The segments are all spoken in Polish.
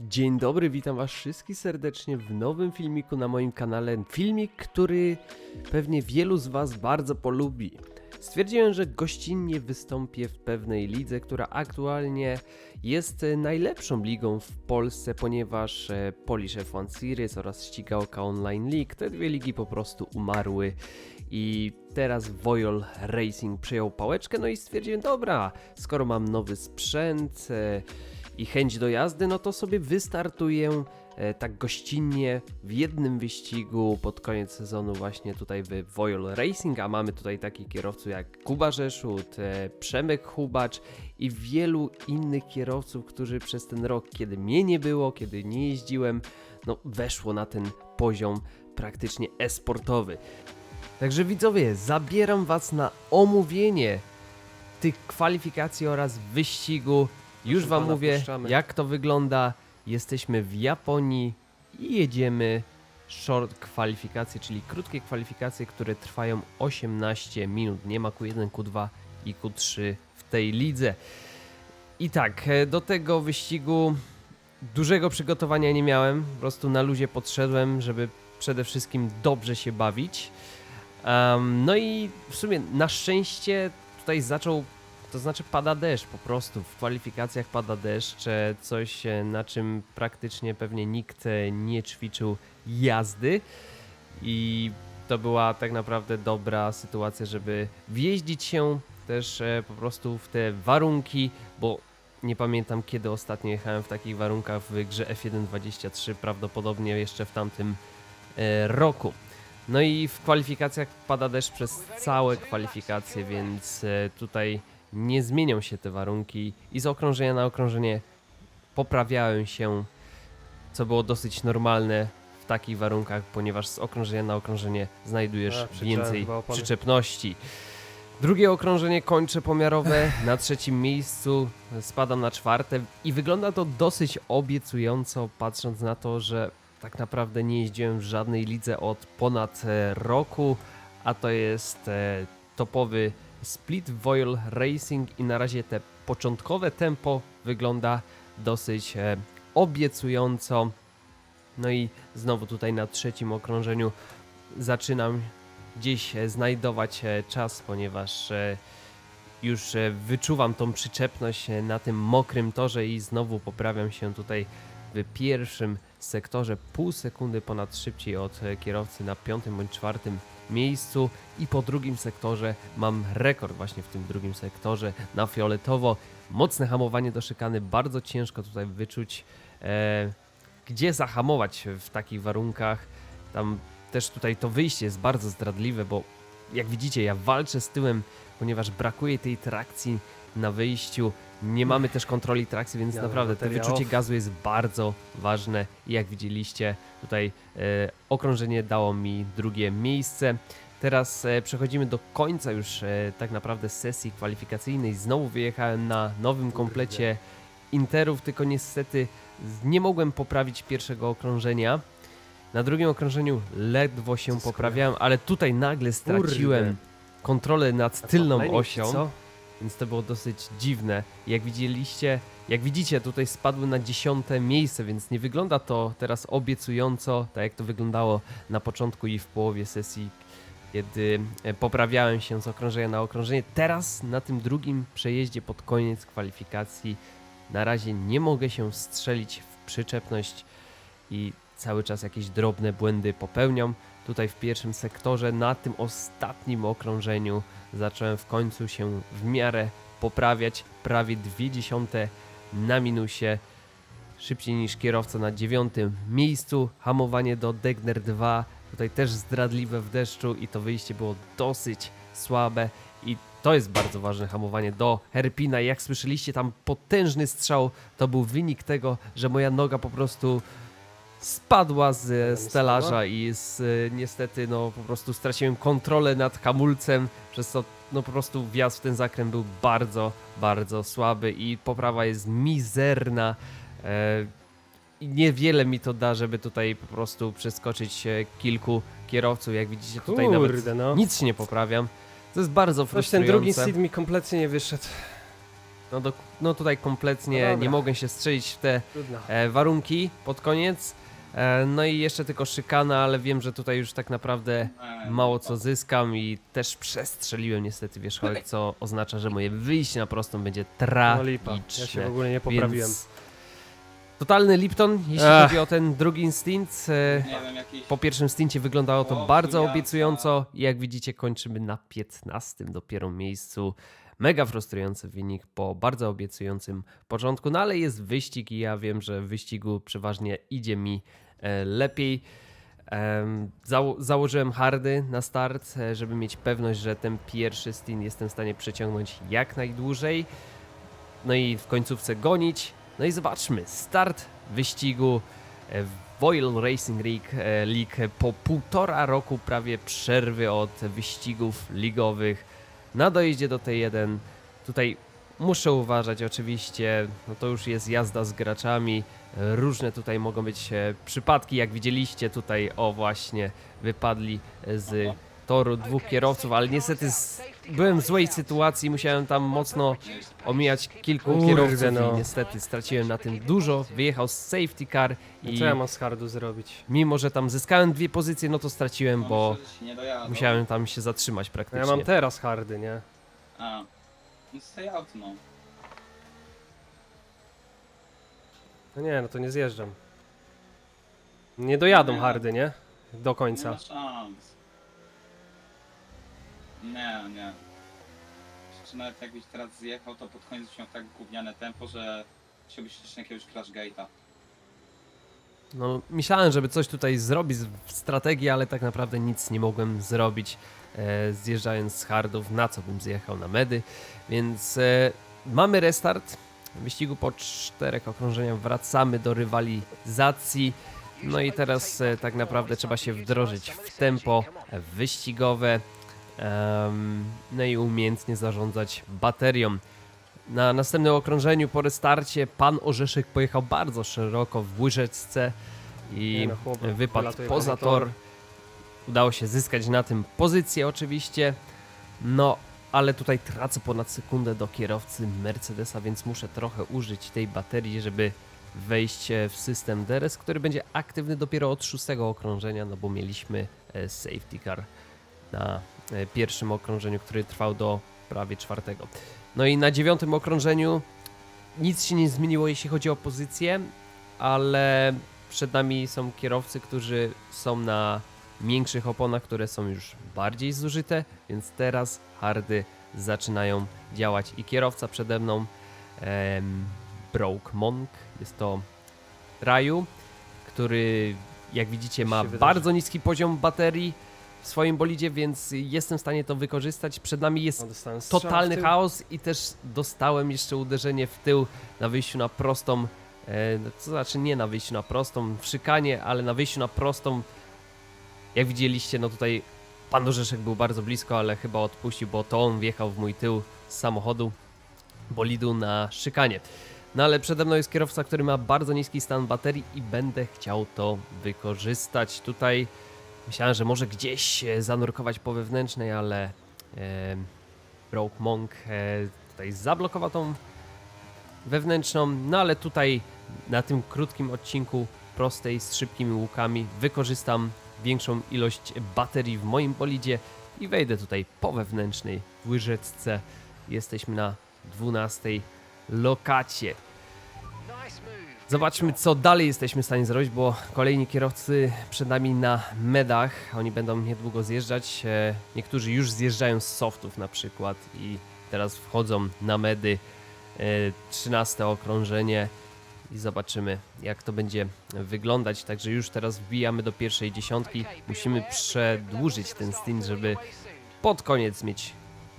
Dzień dobry, witam was wszystkich serdecznie w nowym filmiku na moim kanale. Filmik, który pewnie wielu z was bardzo polubi. Stwierdziłem, że gościnnie wystąpię w pewnej lidze, która aktualnie jest najlepszą ligą w Polsce, ponieważ e, Polish F1 Series oraz Ścigałka Online League, te dwie ligi po prostu umarły i teraz Voyol Racing przejął pałeczkę, no i stwierdziłem, dobra, skoro mam nowy sprzęt, e, i chęć do jazdy, no to sobie wystartuję e, tak gościnnie w jednym wyścigu pod koniec sezonu właśnie tutaj w Voyol Racing, a mamy tutaj takich kierowców jak Kuba Rzeszut, e, Przemek Hubacz i wielu innych kierowców, którzy przez ten rok, kiedy mnie nie było, kiedy nie jeździłem, no weszło na ten poziom praktycznie e-sportowy. Także widzowie, zabieram was na omówienie tych kwalifikacji oraz wyścigu. Już wam pana, mówię, puszczamy. jak to wygląda. Jesteśmy w Japonii i jedziemy short kwalifikacje, czyli krótkie kwalifikacje, które trwają 18 minut. Nie ma Q1, Q2 i Q3 w tej lidze. I tak, e, do tego wyścigu dużego przygotowania nie miałem. Po prostu na luzie podszedłem, żeby przede wszystkim dobrze się bawić. Em, no i w sumie na szczęście tutaj zaczął, to znaczy pada deszcz po prostu. W kwalifikacjach pada deszcz, e, coś e, na czym praktycznie pewnie nikt e, nie ćwiczył jazdy i to była tak naprawdę dobra sytuacja, żeby wjeździć się też po prostu w te warunki, bo nie pamiętam kiedy ostatnio jechałem w takich warunkach w grze F1.23, prawdopodobnie jeszcze w tamtym roku. No i w kwalifikacjach pada deszcz przez całe kwalifikacje, więc tutaj nie zmienią się te warunki i z okrążenia na okrążenie poprawiałem się, co było dosyć normalne w takich warunkach, ponieważ z okrążenia na okrążenie znajdujesz A, przyczepiłem więcej przyczepności. Drugie okrążenie kończę pomiarowe na trzecim miejscu, spadam na czwarte i wygląda to dosyć obiecująco, patrząc na to, że tak naprawdę nie jeździłem w żadnej lidze od ponad e, roku, a to jest e, topowy Split Voil Racing i na razie te początkowe tempo wygląda dosyć e, obiecująco. No i znowu tutaj na trzecim okrążeniu zaczynam gdzieś e, znajdować e, czas, ponieważ już wyczuwam tą przyczepność na tym mokrym torze i znowu poprawiam się tutaj w pierwszym sektorze pół sekundy ponad szybciej od kierowcy na piątym bądź czwartym miejscu i po drugim sektorze mam rekord właśnie w tym drugim sektorze na fioletowo. Mocne hamowanie do szykany, bardzo ciężko tutaj wyczuć e, gdzie zahamować w takich warunkach. Tam też tutaj to wyjście jest bardzo zdradliwe, bo jak widzicie ja walczę z tyłem, ponieważ brakuje tej trakcji na wyjściu. Nie mamy też kontroli trakcji, więc naprawdę to bateria wyczucie off. gazu jest bardzo ważne i jak widzieliście tutaj e, okrążenie dało mi drugie miejsce. Teraz e, przechodzimy do końca już e, tak naprawdę sesji kwalifikacyjnej. Znowu wyjechałem na nowym komplecie Interów, tylko niestety z- nie mogłem poprawić pierwszego okrążenia. Na drugim okrążeniu ledwo się poprawiałem, ale tutaj nagle straciłem kontrolę nad tylną osią. Co? Więc to było dosyć dziwne. Jak widzieliście, jak widzicie, tutaj spadły na dziesiąte miejsce, więc nie wygląda to teraz obiecująco, tak jak to wyglądało na początku i w połowie sesji, kiedy e, poprawiałem się z okrążenia na okrążenie. Teraz na tym drugim przejeździe pod koniec kwalifikacji na razie nie mogę się strzelić w przyczepność i cały czas jakieś drobne błędy popełniam. Tutaj w pierwszym sektorze, na tym ostatnim okrążeniu zacząłem w końcu się w miarę poprawiać, prawie dwie dziesiąte na minusie, szybciej niż kierowca na dziewiątym miejscu, hamowanie do Degner 2, tutaj też zdradliwe w deszczu i to wyjście było dosyć słabe. I to jest bardzo ważne hamowanie do Herpina. Jak słyszeliście, tam potężny strzał. To był wynik tego, że moja noga po prostu spadła z stelaża i z, niestety no po prostu straciłem kontrolę nad hamulcem, przez co no po prostu wjazd w ten zakręt był bardzo, bardzo słaby i poprawa jest mizerna. E, i niewiele mi to da, żeby tutaj po prostu przeskoczyć e, kilku kierowców. Jak widzicie tutaj nawet Kurde, no. nic się nie poprawiam. To jest bardzo Coś ten frustrujące. drugi seed mi kompletnie nie wyszedł. No, do, no tutaj kompletnie No nie mogę się strzelić w te Trudno. e, warunki pod koniec. E, no i jeszcze tylko szykana, ale wiem, że tutaj już tak naprawdę mało co zyskam i też przestrzeliłem niestety wierzchołek, co oznacza, że moje wyjście na prostą będzie No lipa. tragiczne. Ja się w ogóle nie poprawiłem. Więc totalny Lipton, jeśli Ech. chodzi o ten drugi stint. E, Nie wiem, jakiś... po pierwszym stincie wyglądało to O, bardzo chuja. obiecująco i jak widzicie kończymy na 15 dopiero miejscu. Mega frustrujący wynik po bardzo obiecującym początku, no ale jest wyścig i ja wiem, że w wyścigu przeważnie idzie mi lepiej. Em, zało- założyłem hardy na start, e, żeby mieć pewność, że ten pierwszy stint jestem w stanie przeciągnąć jak najdłużej. No i w końcówce gonić. No i zobaczmy, start wyścigu e, Royal Racing League, e, League po półtora roku prawie przerwy od wyścigów ligowych na dojeździe do T1. Tutaj muszę uważać oczywiście, no to już jest jazda z graczami, e, różne tutaj mogą być e, przypadki, jak widzieliście tutaj, o właśnie, wypadli e, z toru dwóch kierowców, ale niestety z, byłem w złej sytuacji, musiałem tam mocno omijać kilku Kurde, kierowców no. i niestety straciłem na tym dużo, wyjechał z safety car No i Co ja mam z hardu zrobić? mimo, że tam zyskałem dwie pozycje, no to straciłem, No, bo nie dojadą. musiałem tam się zatrzymać No praktycznie. ja mam teraz hardy, nie? A. No stay out, no. No nie, no to nie zjeżdżam. Nie dojadą Nie. hardy, nie? Do Nie końca. ma szans. Nie, nie. Czy nawet jakbyś teraz zjechał, to pod koniec byś miał tak gówniane tempo, że chciałbyś jeszcze jakiegoś crash gate'a. No, myślałem, żeby coś tutaj zrobić w strategii, ale tak naprawdę nic nie mogłem zrobić, e, zjeżdżając z hardów, na co bym zjechał na medy, więc e, mamy restart wyścigu po czterech okrążeniach, wracamy do rywalizacji, no i teraz e, tak naprawdę trzeba się wdrożyć w tempo wyścigowe, no i umiejętnie zarządzać baterią. Na następnym okrążeniu po restarcie pan Orzeszek pojechał bardzo szeroko w łyżeczce i no, wypadł poza tor. Udało się zyskać na tym pozycję oczywiście. No, ale tutaj tracę ponad sekundę do kierowcy Mercedesa, więc muszę trochę użyć tej baterii, żeby wejść e, w system DRS, który będzie aktywny dopiero od szóstego okrążenia, no bo mieliśmy e, safety car na e, pierwszym okrążeniu, który trwał do prawie czwartego. No i na dziewiątym okrążeniu nic się nie zmieniło, jeśli chodzi o pozycję, ale przed nami są kierowcy, którzy są na większych oponach, które są już bardziej zużyte, więc teraz hardy zaczynają działać i kierowca przede mną em, Broke Monk, jest to Raju, który jak widzicie ma bardzo niski poziom baterii w swoim bolidzie, więc jestem w stanie to wykorzystać. Przed nami jest No, totalny chaos i też dostałem jeszcze uderzenie w tył na wyjściu na prostą. E, no, to znaczy nie na wyjściu na prostą, w szykanie, ale na wyjściu na prostą. Jak widzieliście, no tutaj pan Orzeszek był bardzo blisko, ale chyba odpuścił, bo to on wjechał w mój tył z samochodu bolidu na szykanie. No ale przede mną jest kierowca, który ma bardzo niski stan baterii i będę chciał to wykorzystać. Tutaj myślałem, że może gdzieś e, zanurkować po wewnętrznej, ale e, Rogue Monk e, tutaj zablokował tą wewnętrzną, no ale tutaj na tym krótkim odcinku prostej z szybkimi łukami wykorzystam większą ilość baterii w moim bolidzie i wejdę tutaj po wewnętrznej łyżeczce. Jesteśmy na 12 lokacie. Zobaczmy, co dalej jesteśmy w stanie zrobić, bo kolejni kierowcy przed nami na medach. Oni będą niedługo zjeżdżać. E, Niektórzy już zjeżdżają z softów na przykład i teraz wchodzą na medy. E, 13 okrążenie i zobaczymy, jak to będzie wyglądać. Także już teraz wbijamy do pierwszej dziesiątki. Musimy przedłużyć ten stint, żeby pod koniec mieć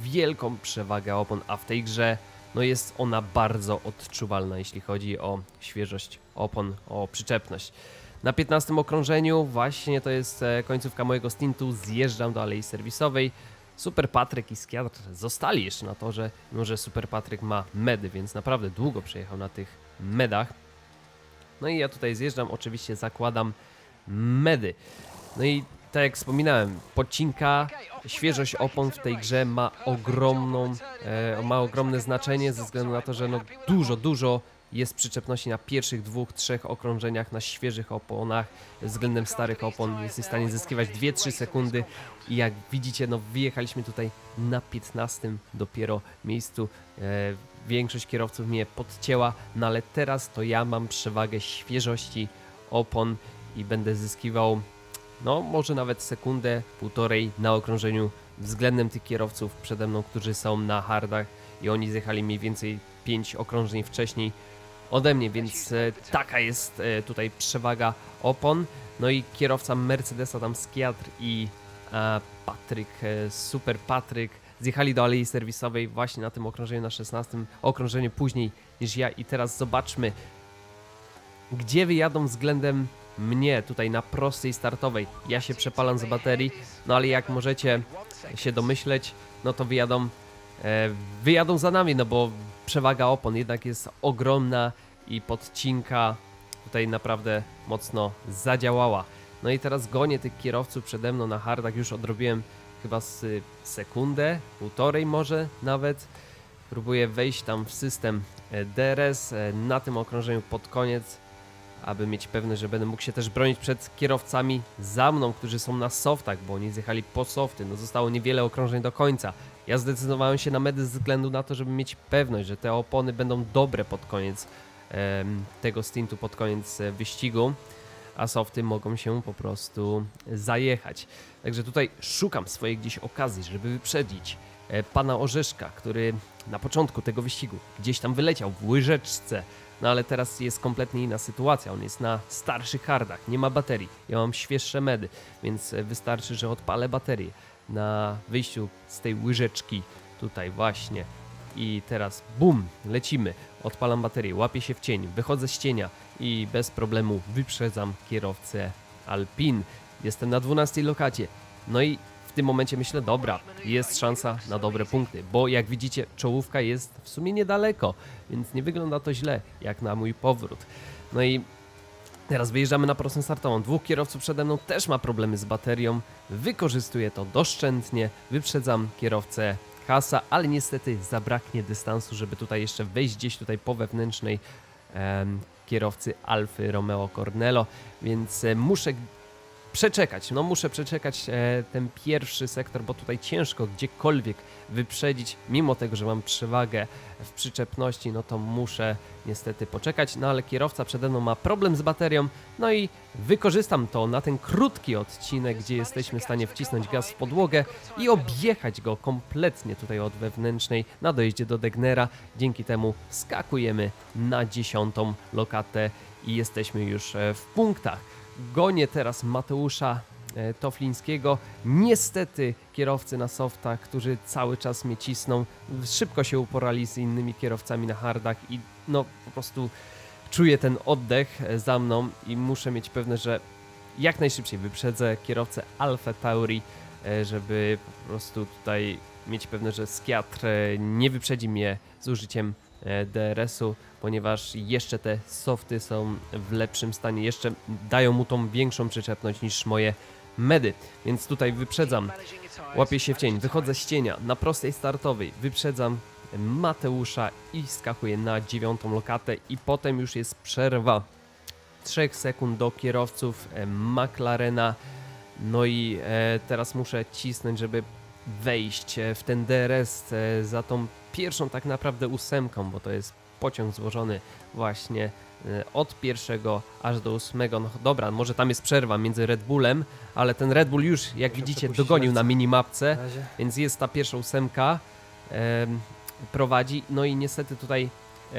wielką przewagę opon, a w tej grze no jest ona bardzo odczuwalna, jeśli chodzi o świeżość opon, o przyczepność. Na 15 okrążeniu właśnie to jest e, końcówka mojego stintu, zjeżdżam do alei serwisowej. Super Patryk i Skiatr zostali jeszcze na torze, mimo że Super Patryk ma medy, więc naprawdę długo przejechał na tych medach. No i ja tutaj zjeżdżam, oczywiście zakładam medy. No i tak jak wspominałem, podcinka, świeżość opon w tej grze ma ogromną, e, ma ogromne znaczenie ze względu na to, że no dużo, dużo jest przyczepności na pierwszych dwóch, trzech okrążeniach na świeżych oponach względem starych opon. Jesteś w stanie zyskiwać 2-3 sekundy i jak widzicie, no wyjechaliśmy tutaj na 15 dopiero miejscu. E, większość kierowców mnie podcięła, no ale teraz to ja mam przewagę świeżości opon i będę zyskiwał no może nawet sekundę, półtorej na okrążeniu względem tych kierowców przede mną, którzy są na hardach i oni zjechali mniej więcej 5 okrążeń wcześniej ode mnie, więc e, taka jest e, tutaj przewaga opon. No i kierowca Mercedesa tam Skiatr i e, Patryk, super Patryk zjechali do alei serwisowej właśnie na tym okrążeniu na 16 okrążeniu później niż ja i teraz zobaczmy gdzie wyjadą względem mnie tutaj na prostej startowej. Ja się przepalam z baterii, no ale jak możecie się domyśleć, no to wyjadą, wyjadą za nami, no bo przewaga opon jednak jest ogromna i podcinka tutaj naprawdę mocno zadziałała. No i teraz gonię tych kierowców przede mną na hardach, już odrobiłem chyba z sekundę, półtorej może nawet. Próbuję wejść tam w system e, DRS e, na tym okrążeniu pod koniec aby mieć pewność, że będę mógł się też bronić przed kierowcami za mną, którzy są na softach, bo oni zjechali po softy. No zostało niewiele okrążeń do końca. Ja zdecydowałem się na medy ze względu na to, żeby mieć pewność, że te opony będą dobre pod koniec tego stintu, pod koniec e, wyścigu, a softy mogą się po prostu zajechać. Także tutaj szukam swojej gdzieś okazji, żeby wyprzedzić pana Orzeszka, który na początku tego wyścigu gdzieś tam wyleciał w łyżeczce. No ale teraz jest kompletnie inna sytuacja. On jest na starszych hardach, nie ma baterii. Ja mam świeższe medy, więc e, wystarczy, że odpalę baterię na wyjściu z tej łyżeczki tutaj właśnie. I teraz bum, lecimy. Odpalam baterię, łapię się w cień, wychodzę z cienia i bez problemu wyprzedzam kierowcę Alpin. Jestem na 12 lokacie. No i w tym momencie myślę, dobra, jest szansa na dobre punkty, bo jak widzicie, czołówka jest w sumie niedaleko, więc nie wygląda to źle, jak na mój powrót. No i teraz wyjeżdżamy na prostą startową. Dwóch kierowców przede mną też ma problemy z baterią. Wykorzystuję to doszczętnie, wyprzedzam kierowcę Hasa, ale niestety zabraknie dystansu, żeby tutaj jeszcze wejść gdzieś tutaj po wewnętrznej em, kierowcy Alfy Romeo Cornello, więc e, muszę przeczekać. No muszę przeczekać e, ten pierwszy sektor, bo tutaj ciężko gdziekolwiek wyprzedzić, mimo tego, że mam przewagę w przyczepności, no to muszę niestety poczekać, no ale kierowca przede mną ma problem z baterią, no i wykorzystam to na ten krótki odcinek, gdzie jesteśmy w stanie wcisnąć gaz w podłogę i objechać go kompletnie tutaj od wewnętrznej na dojeździe do Degnera. Dzięki temu skakujemy na dziesiątą lokatę i jesteśmy już e, w punktach. Gonię teraz Mateusza e, Toflińskiego. Niestety kierowcy na softach, którzy cały czas mnie cisną, szybko się uporali z innymi kierowcami na hardach i no po prostu czuję ten oddech e, za mną i muszę mieć pewność, że jak najszybciej wyprzedzę kierowcę Alfa Tauri, e, żeby po prostu tutaj mieć pewność, że Skiatr nie wyprzedzi mnie z użyciem DRS-u, ponieważ jeszcze te softy są w lepszym stanie, jeszcze dają mu tą większą przyczepność niż moje medy, więc tutaj wyprzedzam, łapię się w cień, wychodzę z cienia. Na prostej startowej, wyprzedzam Mateusza i skakuję na dziewiątą lokatę i potem już jest przerwa. 3 sekund do kierowców e, McLarena. No i e, teraz muszę cisnąć, żeby wejść w ten DRS e, za tą pierwszą tak naprawdę ósemką, bo to jest pociąg złożony właśnie e, od pierwszego aż do ósmego. No dobra, może tam jest przerwa między Red Bullem, ale ten Red Bull już, jak Muszę widzicie, dogonił na minimapce. Na. Więc jest ta pierwsza ósemka em, prowadzi. No i niestety tutaj e,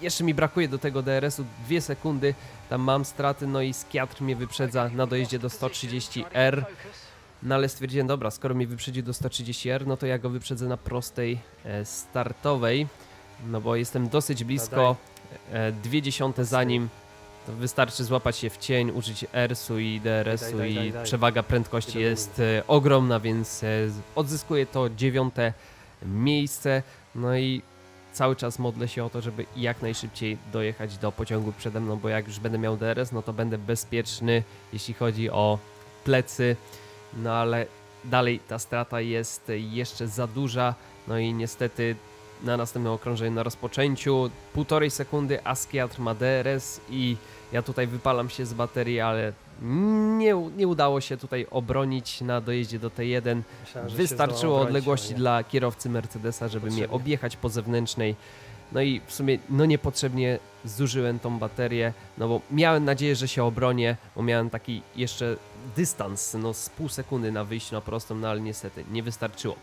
jeszcze mi brakuje do tego DRS-u dwie sekundy. Tam mam straty, no i Skiatr mnie wyprzedza na dojeździe do 130R. No ale stwierdziłem, dobra, skoro mnie wyprzedził do 130R, no to ja go wyprzedzę na prostej e, startowej. No bo jestem dosyć blisko, e, dwie dziesiąte za nim. To wystarczy złapać się w cień, użyć ERS-u i DRS-u i przewaga prędkości jest e, ogromna, więc odzyskuję to dziewiąte miejsce. No i cały czas modlę się o to, żeby jak najszybciej dojechać do pociągu przede mną, bo jak już będę miał DRS, no to będę bezpieczny, jeśli chodzi o plecy, no ale dalej ta strata jest jeszcze za duża, no i niestety na następnym okrążeniu na rozpoczęciu półtorej sekundy Askiatr ma DRS i ja tutaj wypalam się z baterii, ale nie, nie udało się tutaj obronić na dojeździe do T1. Myślałem, Wystarczyło odległości dla kierowcy Mercedesa, żeby mnie objechać po zewnętrznej. No i w sumie no niepotrzebnie zużyłem tą baterię, no bo miałem nadzieję, że się obronię, bo miałem taki jeszcze dystans, no z pół sekundy na wyjściu na prostą, no ale niestety nie wystarczyło.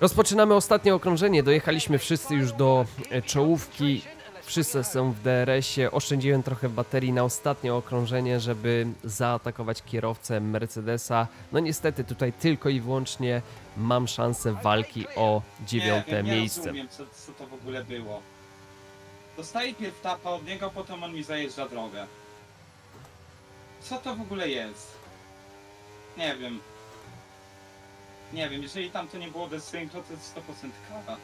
Rozpoczynamy ostatnie okrążenie, dojechaliśmy wszyscy już do e, czołówki, wszyscy są w DRS-ie, oszczędziłem trochę baterii na ostatnie okrążenie, żeby zaatakować kierowcę Mercedesa. No niestety tutaj tylko i wyłącznie mam szansę walki o dziewiąte nie miejsce. Nie rozumiem, co, co to w ogóle było. Dostaję pierw tapa od niego, potem on mi zajeżdża drogę. Co to w ogóle jest? Nie wiem. Nie wiem, jeżeli tam to nie było desynchro, to jest 100% kara.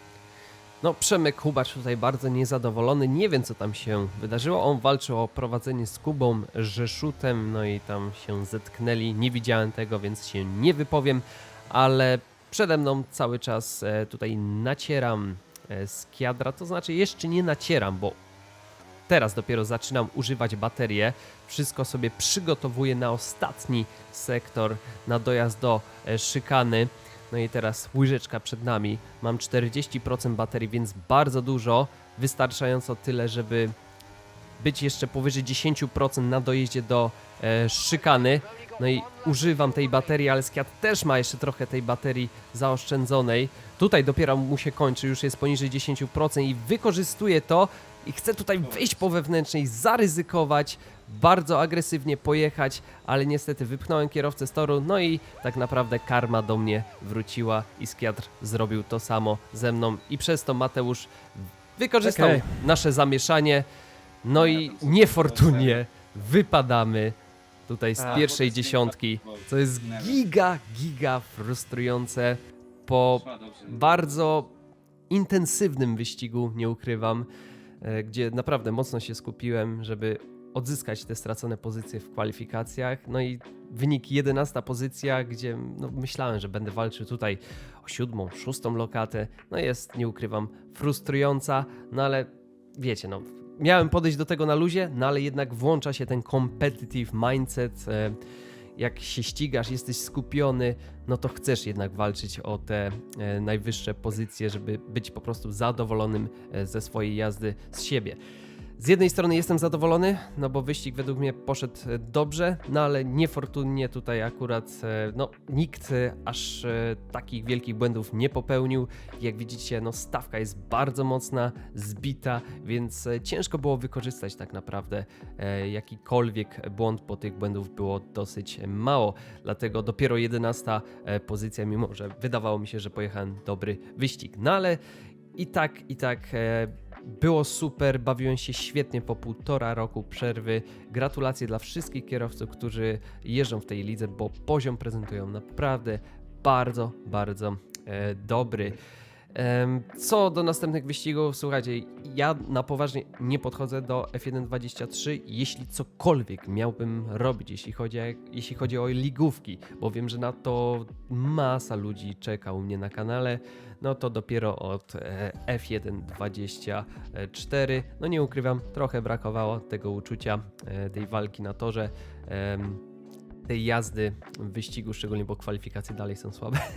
No, Przemek Hubacz tutaj bardzo niezadowolony, nie wiem co tam się wydarzyło. On walczył o prowadzenie z Kubą Rzeszutem, no i tam się zetknęli. Nie widziałem tego, więc się nie wypowiem, ale przede mną cały czas e, tutaj nacieram e, z kiadra, to znaczy jeszcze nie nacieram, bo teraz dopiero zaczynam używać baterię. Wszystko sobie przygotowuję na ostatni sektor, na dojazd do e, szykany. No i teraz łyżeczka przed nami. Mam 40% baterii, więc bardzo dużo. Wystarczająco tyle, żeby być jeszcze powyżej 10% na dojeździe do e, szykany. No i używam tej baterii, ale Skiat też ma jeszcze trochę tej baterii zaoszczędzonej. Tutaj dopiero mu się kończy, już jest poniżej 10% i wykorzystuję to i chcę tutaj wyjść po wewnętrznej, zaryzykować, bardzo agresywnie pojechać, ale niestety wypchnąłem kierowcę z toru, no i tak naprawdę karma do mnie wróciła i Skiatr zrobił to samo ze mną i przez to Mateusz wykorzystał Okej. nasze zamieszanie, no i niefortunnie wypadamy tutaj z A, pierwszej bo to jest dziesiątki, nie- co jest giga, giga frustrujące. Po Szła dobrze. bardzo intensywnym wyścigu, nie ukrywam, gdzie naprawdę mocno się skupiłem, żeby odzyskać te stracone pozycje w kwalifikacjach. No i wynik 11 pozycja, gdzie no, myślałem, że będę walczył tutaj o siódmą, szóstą lokatę. No jest, nie ukrywam, frustrująca, no ale wiecie, no miałem podejść do tego na luzie, no ale jednak włącza się ten competitive mindset. E, jak się ścigasz, jesteś skupiony, no to chcesz jednak walczyć o te e, najwyższe pozycje, żeby być po prostu zadowolonym e, ze swojej jazdy z siebie. Z jednej strony jestem zadowolony, no bo wyścig według mnie poszedł e, dobrze, no ale niefortunnie tutaj akurat e, no, nikt e, aż takich wielkich błędów nie popełnił. Jak widzicie, no stawka jest bardzo mocna, zbita, więc ciężko było wykorzystać tak naprawdę jakikolwiek błąd, bo tych błędów było dosyć mało. Dlatego dopiero 11 e, pozycja, mimo że wydawało mi się, że pojechałem dobry wyścig. No ale i tak, i tak było super, bawiłem się świetnie po półtora roku przerwy. Gratulacje dla wszystkich kierowców, którzy jeżdżą w tej lidze, bo poziom prezentują naprawdę bardzo, bardzo e, dobry. Co do następnych wyścigów, słuchajcie, ja na poważnie nie podchodzę do F1.23, jeśli cokolwiek miałbym robić, jeśli chodzi, jeśli chodzi o ligówki, bo wiem, że na to masa ludzi czeka u mnie na kanale, no to dopiero od e, F1.24, no nie ukrywam, trochę brakowało tego uczucia, e, tej walki na torze, tej jazdy w wyścigu, szczególnie bo kwalifikacje dalej są słabe.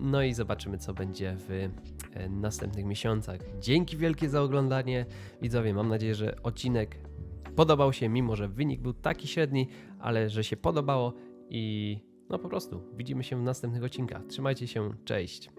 No i zobaczymy, co będzie w e, następnych miesiącach. Dzięki wielkie za oglądanie. Widzowie, mam nadzieję, że odcinek podobał się, mimo że wynik był taki średni, ale że się podobało i no po prostu widzimy się w następnych odcinkach. Trzymajcie się, cześć.